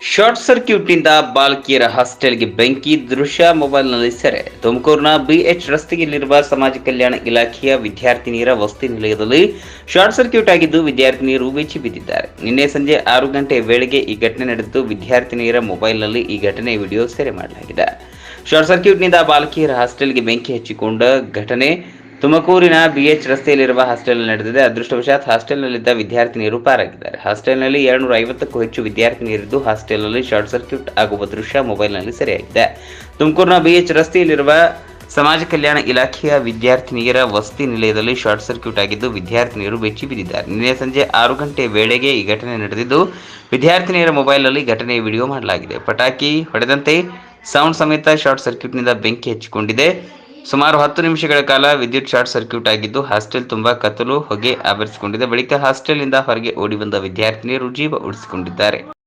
Short ಸರ್ಕ್ಯೂಟ್ನಿಂದ ಬಾಲಕಿಯರ ಹಾಸ್ಟೆಲ್ಗೆ ಬೆಂಕಿ, ದೃಶ್ಯ, ಮೊಬೈಲ್ನಲ್ಲಿ ಸೆರೆ. ತುಮಕೂರಿನ ಬಿಎಚ್ ರಸ್ತೆಯಲ್ಲಿರುವ ಸಮಾಜ ಕಲ್ಯಾಣ ಇಲಾಖೆಯ ವಿದ್ಯಾರ್ಥಿನಿಯರ ವಸತಿ ನಿಲಯದಲ್ಲಿ ಶಾರ್ಟ್ ಸರ್ಕ್ಯೂಟ್ ಆಗಿದ್ದು ವಿದ್ಯಾರ್ಥಿನಿಯರು ಬೆಚ್ಚಿ ಬಿದ್ದಿದ್ದಾರೆ. ನಿನ್ನೆ ಸಂಜೆ ಆರು ಗಂಟೆ ವೇಳೆಗೆ ಈ ಘಟನೆ ನಡೆದು ವಿದ್ಯಾರ್ಥಿನಿಯರ ಮೊಬೈಲ್ನಲ್ಲಿ ಈ ಘಟನೆ ವಿಡಿಯೋ ಸೆರೆ ಮಾಡಲಾಗಿದೆ. ಶಾರ್ಟ್ ಸರ್ಕ್ಯೂಟ್ನಿಂದ ಬಾಲಕಿಯರ ಹಾಸ್ಟೆಲ್ಗೆ ಬೆಂಕಿ ಹಚ್ಚಿಕೊಂಡ ಘಟನೆ ತುಮಕೂರಿನ ಬಿಎಚ್ ರಸ್ತೆಯಲ್ಲಿರುವ ಹಾಸ್ಟೆಲ್ನಲ್ಲಿ ನಡೆದಿದೆ. ಅದೃಷ್ಟವಶಾತ್ ಹಾಸ್ಟೆಲ್ನಲ್ಲಿದ್ದ ವಿದ್ಯಾರ್ಥಿನಿಯರು ಪಾರಾಗಿದ್ದಾರೆ. ಹಾಸ್ಟೆಲ್ನಲ್ಲಿ ಎರಡ್ನೂರ ಐವತ್ತಕ್ಕೂ ಹೆಚ್ಚು ವಿದ್ಯಾರ್ಥಿನಿಯರಿದ್ದು ಹಾಸ್ಟೆಲ್ನಲ್ಲಿ ಶಾರ್ಟ್ ಸರ್ಕ್ಯೂಟ್ ಆಗುವ ದೃಶ್ಯ ಮೊಬೈಲ್ನಲ್ಲಿ ಸೆರೆಯಾಗಿದೆ. ತುಮಕೂರಿನ ಬಿಎಚ್ ರಸ್ತೆಯಲ್ಲಿರುವ ಸಮಾಜ ಕಲ್ಯಾಣ ಇಲಾಖೆಯ ವಿದ್ಯಾರ್ಥಿನಿಯರ ವಸತಿ ನಿಲಯದಲ್ಲಿ ಶಾರ್ಟ್ ಸರ್ಕ್ಯೂಟ್ ಆಗಿದ್ದು, ವಿದ್ಯಾರ್ಥಿನಿಯರು ಬೆಚ್ಚಿ ಬಿದ್ದಿದ್ದಾರೆ. ನಿನ್ನೆ ಸಂಜೆ ಆರು ಗಂಟೆ ವೇಳೆಗೆ ಈ ಘಟನೆ ನಡೆದಿದ್ದು, ವಿದ್ಯಾರ್ಥಿನಿಯರ ಮೊಬೈಲ್ನಲ್ಲಿ ಘಟನೆಯ ವಿಡಿಯೋ ಮಾಡಲಾಗಿದೆ. ಪಟಾಕಿ ಹೊಡೆದಂತೆ ಸೌಂಡ್ ಸಮೇತ ಶಾರ್ಟ್ ಸರ್ಕ್ಯೂಟ್ನಿಂದ ಬೆಂಕಿ ಹಚ್ಚಿಕೊಂಡಿದೆ. ಸುಮಾರು ಹತ್ತು ನಿಮಿಷಗಳ ಕಾಲ ವಿದ್ಯುತ್ ಶಾರ್ಟ್ ಸರ್ಕ್ಯೂಟ್ ಆಗಿದ್ದು ಹಾಸ್ಟೆಲ್ ತುಂಬಾ ಕತ್ತಲು, ಹೊಗೆ ಆವರಿಸಿಕೊಂಡಿದೆ. ಬಳಿಕ ಹಾಸ್ಟೆಲ್ನಿಂದ ಹೊರಗೆ ಓಡಿ ಬಂದ ವಿದ್ಯಾರ್ಥಿನಿಯರು ಜೀವ ಉಳಿಸಿಕೊಂಡಿದ್ದಾರೆ.